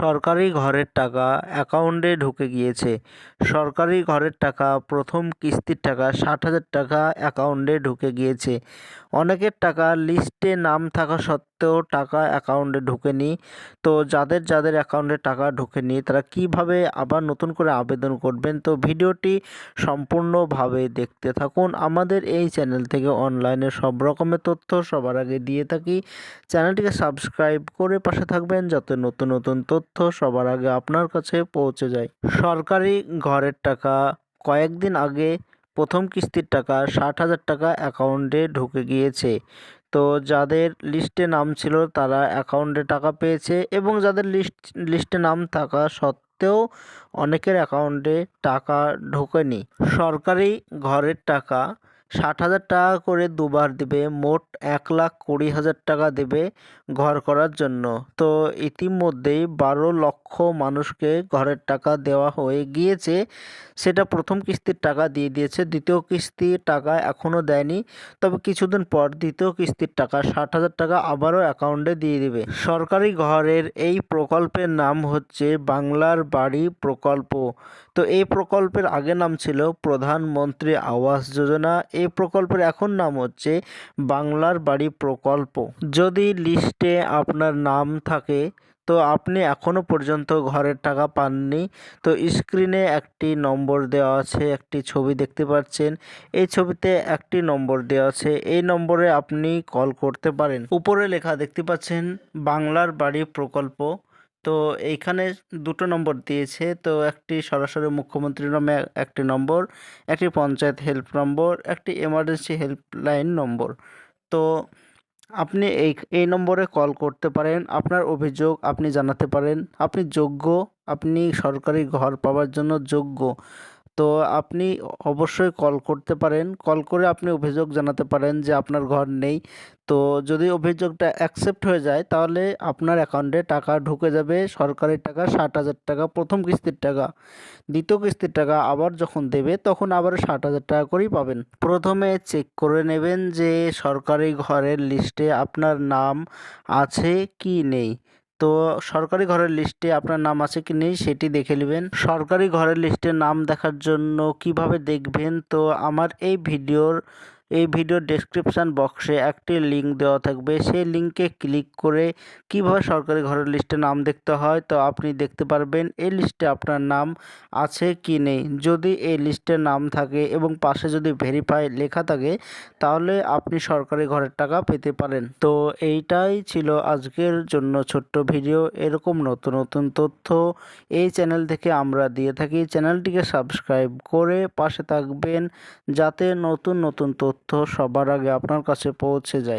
সরকারি ঘরের টাকা অ্যাকাউন্টে ঢুকে গিয়েছে। সরকারি ঘরের টাকা, প্রথম কিস্তির টাকা ষাট হাজার টাকা অ্যাকাউন্টে ঢুকে গিয়েছে। অনেকের টাকা লিস্টে নাম থাকা সত্ত্বেও টাকা অ্যাকাউন্টে ঢোকেনি। তো যাদের যাদের অ্যাকাউন্টে টাকা ঢোকেনি, তারা কীভাবে আবার নতুন করে আবেদন করবেন? তো ভিডিওটি সম্পূর্ণভাবে দেখতে থাকুন। আমাদের এই চ্যানেল থেকে অনলাইনে সব রকমের তথ্য সবার আগে দিয়ে থাকি। চ্যানেলটিকে সাবস্ক্রাইব করে পাশে থাকবেন, যাতে নতুন নতুন তথ্য সবার আগে আপনার কাছে পৌঁছে যায়। সরকারি ঘরের টাকা, কয়েকদিন আগে প্রথম কিস্তির টাকা ষাট হাজার টাকা অ্যাকাউন্টে ঢুকে গিয়েছে। তো যাদের লিস্টে নাম ছিল তারা অ্যাকাউন্টে টাকা পেয়েছে এবং যাদের লিস্ট, লিস্টে নাম থাকা সত্ত্বেও অনেকের অ্যাকাউন্টে টাকা ঢোকেনি। সরকারি ঘরের টাকা ষাট হাজার টাকা করে দুবার দেবে, মোট এক লাখ কুড়ি হাজার টাকা দেবে ঘর করার জন্য। তো ইতিমধ্যেই বারো লক্ষ মানুষকে ঘরের টাকা দেওয়া হয়ে গিয়েছে। সেটা প্রথম কিস্তির টাকা দিয়ে দিয়েছে, দ্বিতীয় কিস্তির টাকা এখনও দেয়নি। তবে কিছুদিন পর দ্বিতীয় কিস্তির টাকা ষাট হাজার টাকা আবারও অ্যাকাউন্টে দিয়ে দেবে। সরকারি ঘরের এই প্রকল্পের নাম হচ্ছে বাংলার বাড়ি প্রকল্প। তো এই প্রকল্পের আগে নাম ছিল প্রধানমন্ত্রী আবাস যোজনা। এই প্রকল্পের এখন নাম হচ্ছে বাংলার বাড়ি প্রকল্প। যদি লিস্টে আপনার নাম থাকে, তো আপনি এখনও পর্যন্ত ঘরের টাকা পাননি, তো স্ক্রিনে একটি নম্বর দেওয়া আছে, একটি ছবি দেখতে পাচ্ছেন। এই ছবিতে একটি নম্বর দেওয়া আছে, এই নম্বরে আপনি কল করতে পারেন। উপরে লেখা দেখতে পাচ্ছেন, বাংলার বাড়ি প্রকল্প। তো এইখানে দুটো নম্বর দিয়েছে। তো একটি সরাসরি মুখ্যমন্ত্রীর নামে একটি নম্বর, একটি পঞ্চায়েত হেল্প নম্বর, একটি এমার্জেন্সি হেল্পলাইন নম্বর। তো আপনি এই এই নম্বরে কল করতে পারেন, আপনার অভিযোগ আপনি জানাতে পারেন। আপনি যোগ্য, আপনি সরকারি ঘর পাওয়ার জন্য যোগ্য। তো আপনি অবশ্যই কল করতে পারেন। কল করে আপনি অভিযোগ জানাতে পারেন যে আপনার ঘর নেই। তো যদি অভিযোগটা অ্যাকসেপ্ট হয়ে যায়, তাহলে আপনার অ্যাকাউন্টে টাকা ঢুকে যাবে। সরকারি টাকা ষাট হাজার টাকা, প্রথম কিস্তির টাকা। দ্বিতীয় কিস্তির টাকা আবার যখন দেবে, তখন আবার ষাট হাজার টাকা করেই পাবেন। প্রথমে চেক করে নেবেন যে সরকারি ঘরের লিস্টে আপনার নাম আছে কি নেই। তো সরকারি ঘরের লিস্টে আপনার নাম আছে কি নেই সেটি দেখে নেবেন। সরকারি ঘরের লিস্টে নাম দেখার জন্য কীভাবে দেখবেন? তো আমার এই ভিডিওর এই ভিডিওর ডেসক্রিপশান বক্সে একটি লিঙ্ক দেওয়া থাকবে। সেই লিঙ্কে ক্লিক করে কীভাবে সরকারি ঘরের লিস্টে নাম দেখতে হয়, তো আপনি দেখতে পারবেন এই লিস্টে আপনার নাম আছে কি নেই। যদি এই লিস্টে নাম থাকে এবং পাশে যদি ভেরিফাই লেখা থাকে, তাহলে আপনি সরকারি ঘরের টাকা পেতে পারেন। তো এইটাই ছিল আজকের জন্য ছোট্ট ভিডিও এরকম নতুন নতুন তথ্য এই চ্যানেল থেকে আমরা দিয়ে থাকি। চ্যানেলটিকে সাবস্ক্রাইব করে পাশে থাকবেন, যাতে নতুন নতুন তথ্য সবার আগে আপনার কাছে পৌঁছে যায়।